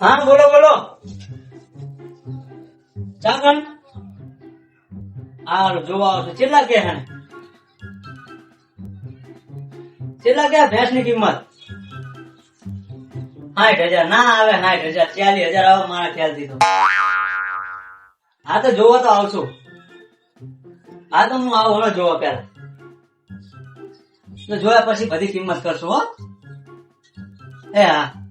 હા, બોલો બોલો. ચાકણ આ જોવા આવશે. કેટલા કે હે? કેટલા કે ભેંસની કિંમત? સાઠ હજાર. ના આવે સાઠ હજાર. ચાલીસ હજાર આવે મારા ખ્યાલ તો. હા, તો જોવા તો આવશું. હા, તો હું આવું હમણાં જોવા પેલા તો જોયા પછી બધી કિંમત કરશું, હો. એ હા.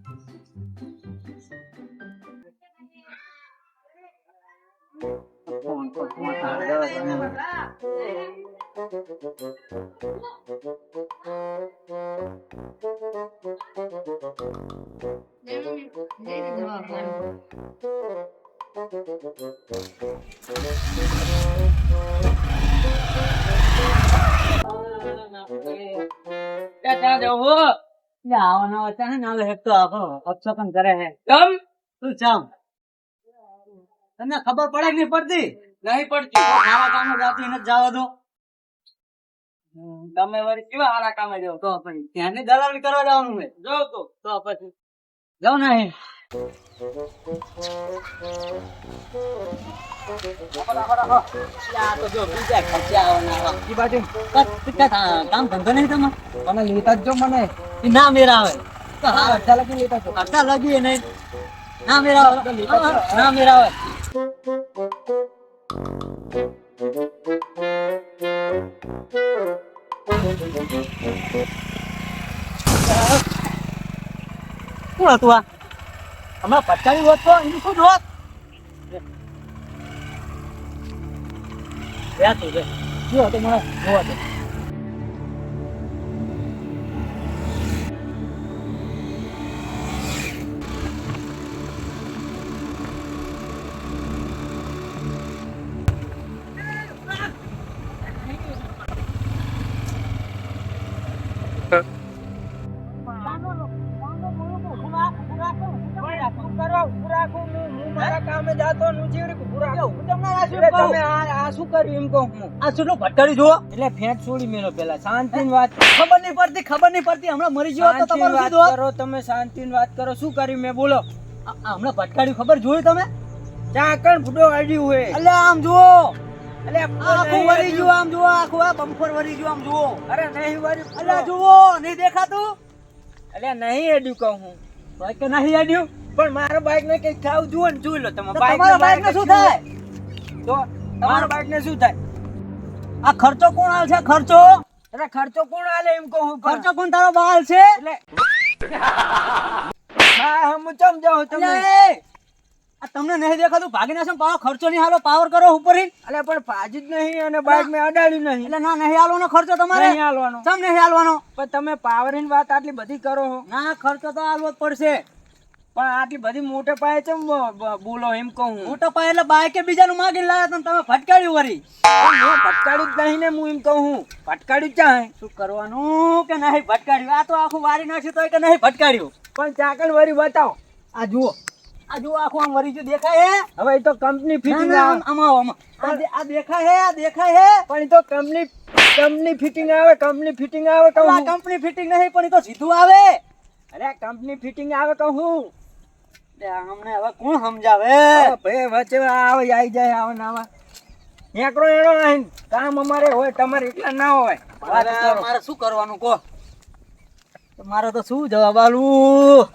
ક્યાં જવું આવવાનો હતા ને નાલે હેક તો આપો અપશકન કરે હે તમ તું ચામ તને ખબર પડે કે નહીં પડતી? નહીં પડતી. આવા કામે જાતી નથી જવા દો. તમે વળી કેવા હારા કામે જાવ? તો પછી ત્યાંની દલાલી કરવા જવાનું છે. જો તો. તો પછી જાવ ને કામ ધંધો નહીં તમે મને લેતા જ જો મને. ના મેરા આવે અડધા લગી લેતા અડધા લગીએ નહીં. ના મેરા આવે ના મેરા આવે શું હતું આ? હમણાં પચાવી હોત તો એનું શું જોત બે તું શું હતું મને? જોવા દે આ શું કર્યું એમ કહું હું? આ શું ભટકાડી જુઓ? એટલે ફેંટ છોડી મેલો પેલા શાંતિની વાત ખબર નહીં પડતી ખબર નહીં પડતી. હમણાં મરી ગયો તો તમારું વાત કરો તમે શાંતિની વાત કરો. શું કર્યું મેં? બોલો. હમણાં ભટકાડ્યું ખબર જોયું તમે? ચાકણ ફૂટો અડ્યું હોય. એટલે આમ જુઓ. એટલે આખું વરી ગયું આમ જુઓ આખું આ વરી ગયું આમ જુઓ. અરે નહીં વરી એટલે જુઓ નહીં દેખાતું? એટલે નહીં અડ્યું કહું હું. કે નહીં આડ્યું પણ મારો બાઈક ને કઈ ખાવ જુઓ ને જોઈ લો તમે. તમારા બાઈક ને શું થાય? તો તમારો બાઈક ને શું થાય? આ ખર્ચો કોણ છે ખર્ચો? એટલે ખર્ચો કોણ આલે એમ કહું હું ખર્ચો કોણ તારો બાલ છે હા હું ચમ જાઉં તમે આ તમને નહીં દેખાતું? ભાગી નાખો પાવર ખર્ચો નહીં હાલો પાવર કરો ઉપર એટલે પણ ભાજી જ નહીં અને બાઈક મેં અડાડ્યું નહીં. એટલે ના નહીં હાલવાનો ખર્ચો તમારે? નહીં હાલવાનો. ચમ નહીં હાલવાનો? પણ તમે પાવરની વાત આટલી બધી કરો ના ખર્ચો તો હાલવો જ પડશે. પણ આટલી બધી મોટે પાયે ચમ બ- બોલો એમ કહું મોટો પાય એટલે બાઈકે બીજાનું માગીને લાવ્યા તમે તમે ફટકાડ્યું વરી? મેં જ નહીં ને હું એમ કહું જ ચાહે શું કરવાનું કે નહીં ફટકાડ્યું આ તો આખું વારી નાખ્યું તો કે નહીં ફટકાડ્યું પણ ચાકણ વરી બતાવો. આ જુઓ. આ જુઓ આખું આમ વરી ગયું દેખાય હે? હવે એ તો કંપની ફિટિંગ આમ આમાં આમ. આ દેખાય હે આ દેખાય હે? પણ એ તો કંપની કંપની ફિટિંગ આવે કંપની ફિટિંગ આવે તો આ કંપની ફિટિંગ નહીં પણ એ તો સીધું આવે. અરે કંપની ફિટિંગ આવે કહું અમને હવે કોણ સમજાવે? ભાઈ વચ્ચે આવે આવી જાય આવે ને આવા. એકડો એનો કામ અમારે હોય તમારે એટલા ના હોય. મારે શું કરવાનું કહો? તો મારે તો શું જવાબ આલું?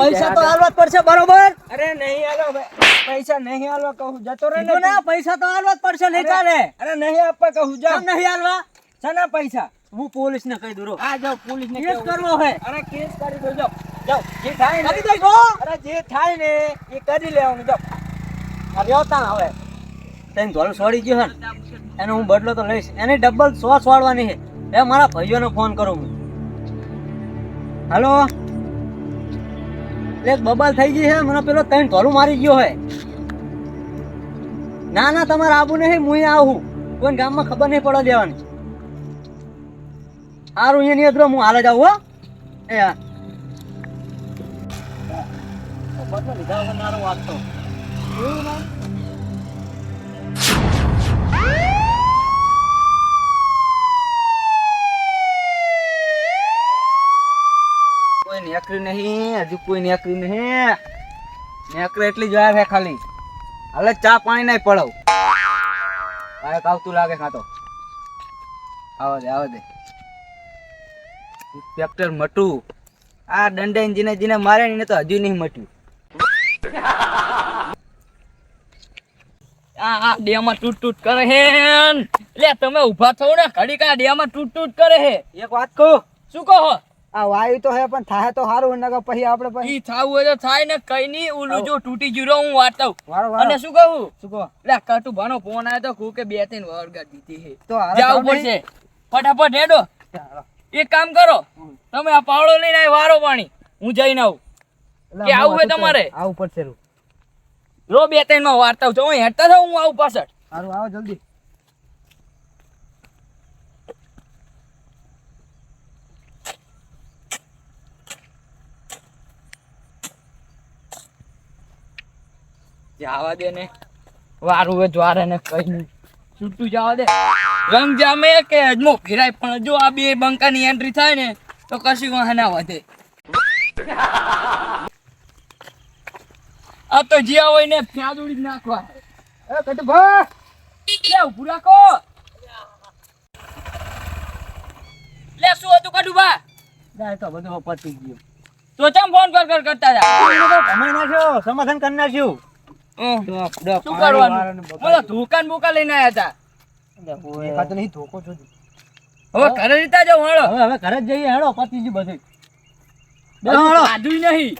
પૈસા તો હાલવા પડશે બરોબર? અરે નહીં હાલો ભાઈ. પૈસા નહીં હાલવા કહું જતો રહે ને પૈસા તો હાલવા જ પડશે નહીં ચાલે. અરે નહીં આપવા કહું જાઓ. નહીં હાલવા શાના પૈસા? હું પોલીસ ને કહી દઉં. આ જાઓ પોલીસ ને કેસ કરવો હે. અરે કેસ કરી દો જાઓ. જાઓ જે થાય ને કરી દઈશ અરે જે થાય ને એ કરી લેવાનું જાઓ. આ વ્યવતા હવે તને ધોળ સોડી ગયો હે ને, એનો હું બદલો તો લઈશ. એને ડબલ સો સોડવાની છે એ મારા ભાઈઓને ફોન કરું હું. હાલો? એટલે બબાલ થઈ ગઈ છે મને પેલો ત્રણ ધોળું મારી ગયો હે. ના ના તમારે આવું નહીં હું આવું. કોઈ ગામમાં ખબર નહીં પડવા દેવાની. સારું અહીંયા નહીં અધરો હું હાલ જ આવું હો. એ હા. લીધા વગર મારો વાગતો એવું ના નેકર્યું નહીં, હજુ કોઈ નેકર્યું નહીં. નેકરે એટલી જ છે ખાલી. હાલે ચા પાણી નહીં પડાવ. બાઈક આવતું લાગે ખાતો. આવો દે આવો દે. ઇન્સ્પેક્ટર મટુ. આ દંડે જીને જીને મારે ને તો હજુ નહીં મટ્યું. આ ડેમાં તૂટ તૂટ કરે હે. લે તમે ઊભા થો ને. ઘડી કા ડેમાં તૂટ તૂટ કરે હે. એક વાત કહું? શું કહો? આ વાયુ તો હે પણ થાય તો સારું નગર પછી આપણે પછી થાવું હોય તો થાય ને કઈ નહીં ઓલું જો તૂટી ગયું હું વાર્તાવ અને શું કહું? શું કહો? લે કટુ ભાનો ફોન આવ્યો તો કહું કે બે ત્રણ વરગા દીધી હે. તો જાવ પડશે. ફટાફટ હેડો. એક કામ કરો. તમે આ પાવડો લઈને આ વારો પાણી. હું જઈને આવું. કે આવું હે તમારે? આવું પડશે રૂ. રો બે ત્રણમાં વાર્તા છો. હું હેડતા થાઉં હું આવું પાછળ. સારું આવો જલ્દી. જવા દે ને. વારું હોય દ્વારે ને કઈ નહીં. છૂટું જવા દે. રંગ જામે કે અજમો ફેરાય પણ જો આ બે બંકાની એન્ટ્રી થાય ને તો કશી વાહના વધે. આ તો જ્યાં હોય ને ફ્યાદ ઉડી નાખવા. એ કટભા લે ઉભું રાખો. લે શું હતું બા જાય તો બધું પતી ગયું. તો ચમ ફોન કર કર કરતા હતા તમે નાખ્યો સમાધાન કરી નાખ્યું શું કરવાનું? બોલો દુકાન બુકા લઈને આવ્યા હતા દેખાતો નહીં ધોકો છો હવે ઘરે રીતા જાવ હવે હવે ઘરે જઈએ હેડો બધું. નહીં.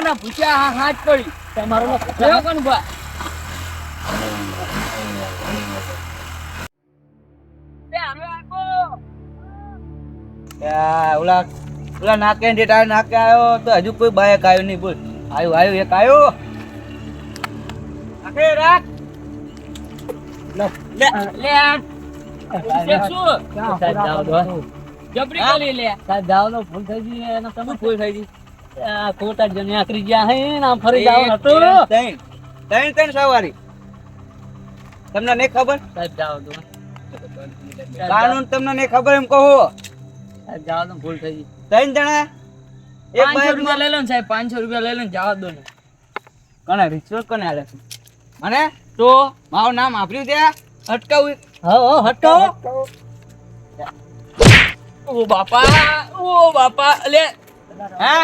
ને. ભૂખ્યા હાથ પડી. તમારો કોણ બા ઓલા ઓલા નાકે ને નાકે આવ્યો તો હજુ કોઈ બાયક આવ્યો નહીં બોલ. આવ્યો આવ્યો એક આવ્યો. રાખ. લો. લે આ છે શું સાહેબ જાઓ તો. જબરી કરી લે સાહેબ જાઓ તો ભૂલ થઈ ગઈ એને તમે ભૂલ થઈ ગઈ ખોટા જ આકરી ગયા હે ને ફરી જાવ એક, હતું બે, ત્રણ ત્રણ ત્રણ સવારી તમને નહીં ખબર સાહેબ જાઓ તો કાનૂન તમને નહીં ખબર એમ કહો સાહેબ જાવ તો ભૂલ થઈ ગઈ ત્રણ જણા એક પાંચસો રૂપિયા લઈ લો ને સાહેબ પાંચસો રૂપિયા લઈ લો ને જવા દો ને કને રિશ્વત કને આલે મને તો મારું નામ આપ્યું ત્યાં અટકાવું હો હો ઓ બાપા ઓ બાપા લે હા?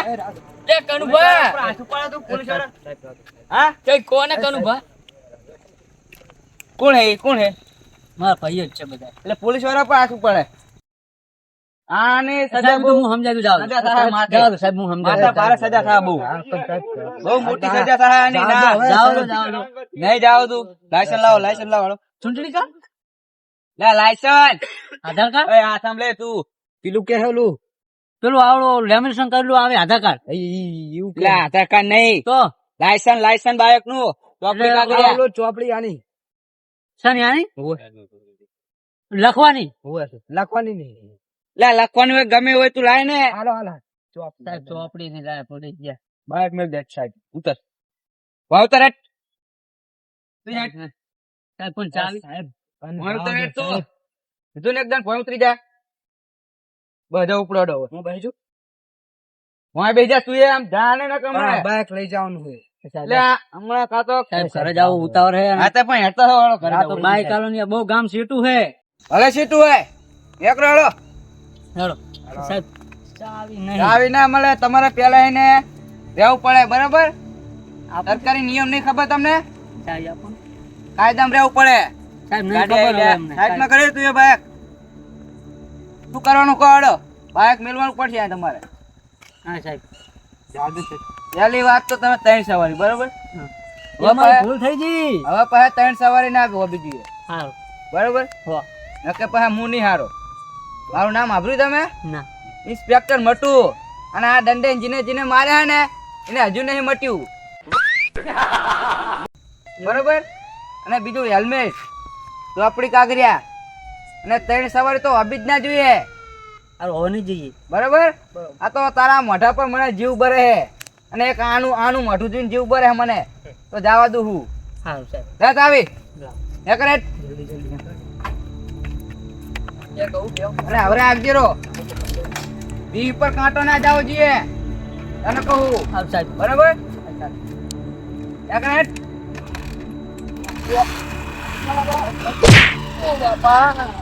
લે કનુભા. પાછું પાડે પોલીસ હા? કઈ કોને કનુભા? કોણ હે કોણ હે? મારા ભાઈ જ છે બધા. એટલે પોલીસવાળા પણ આછું પડે આને સજા બહુ હું સમજાવી જાવ સજા થાય માથે. જાઓ તો સાહેબ હું માથા સમજાવી સજા થાય બહુ. બહુ મોટી સજા થાય આની ના. જાઓ તો નહીં જાવ તું. લાયસન્સ લાવો લાયસન્સ લાવો ચૂંટણી કાર્ડ લે લાયસન્સ આધાર કાર્ડ? એ આ સાંભળે તું. પેલું કે હેલું પેલું આવડો લેમિનેશન કરેલું આવે આધાર કાર્ડ. આધાર કાર્ડ નહીં. તો? લાયસન્સ લાયસન્સ બાયકનું ચોપડી ચોપડી આની. શની આની? લખવાની. લખવાની નહીં. લે લખવાનું હોય ગમે હોય તું લાય ને. હાલો હાલો. ચોપડી સાહેબ ચોપડી ની લાય પડી ગયા બાયક મેં દેટ સાહેબ. ઉતર. વાવતર હેઠ. તું હેઠ. સાહેબ પણ ચાવી? વાવતર હેઠ તો. કીધું ને એકદમ ભોય ઉતરી જા. બધા ઉપડો હું બેસું ભોંય બેસી જા તું એ આમ જાને ન કમરે બાઈક લઈ જવાનું હોય. હમણાં કાતો સાહેબ ઘરે જાવ ઉતાવળ હે હા તે પણ હેઠતો વાળો ઘરે આ તો બાઈક આલો બહુ ગામ સીટું હે. ભલે સીટું હે. એકડો હેડો હેડો. સાહેબ ચાવી નહીં. ચાવી ના મળે તમારે પેલા એને રહેવું પડે બરાબર? સરકારી નિયમ નહીં ખબર તમને? ચાવી આપો. કાયદામાં રહેવું પડે. સાહેબ નહીં ખબર અમને. જાય. કરે તું એ બાઈક. શું કરવાનું કહો હેડો. બાઈક મેળવાનું પડશે તમારે. હા સાહેબ. પહેલી વાત તો તમે ત્રણ સવારી બરાબર? ભૂલ થઈ ગઈ. હવે પાછા ત્રણ સવારી ના હારું. બરાબર? નકે પાછા હું નહીં હારો. મારું નામ આભર્યું તમે? ના. ઇન્સ્પેક્ટર મટુ. અને આ દંડે જીને જીને માર્યા ને એને હજુ નહીં મટ્યું. બરોબર? અને બીજું હેલ્મેટ. ચોપડી કાગરિયા. અને ત્રણ સવારે તો હબી જ ના જોઈએ. હારું જોઈએ. બરોબર? આ તો તારા મોઢા પર મને જીવ બરે હે. અને એક આનું આનું મોઢું જોઈને જીવ બરે હે મને. તો જવા દઉં હું. હારું સાહેબ. રાત આવી લાવ. એક રેટ જલ્દી જલ્દી. અને હવે આગજે રો. વી ઉપર કાંટો ના જાવો જોઈએ તને કહું. આવ સાહેબ. બરાબર? એક મિનિટ. ઓ બાપા.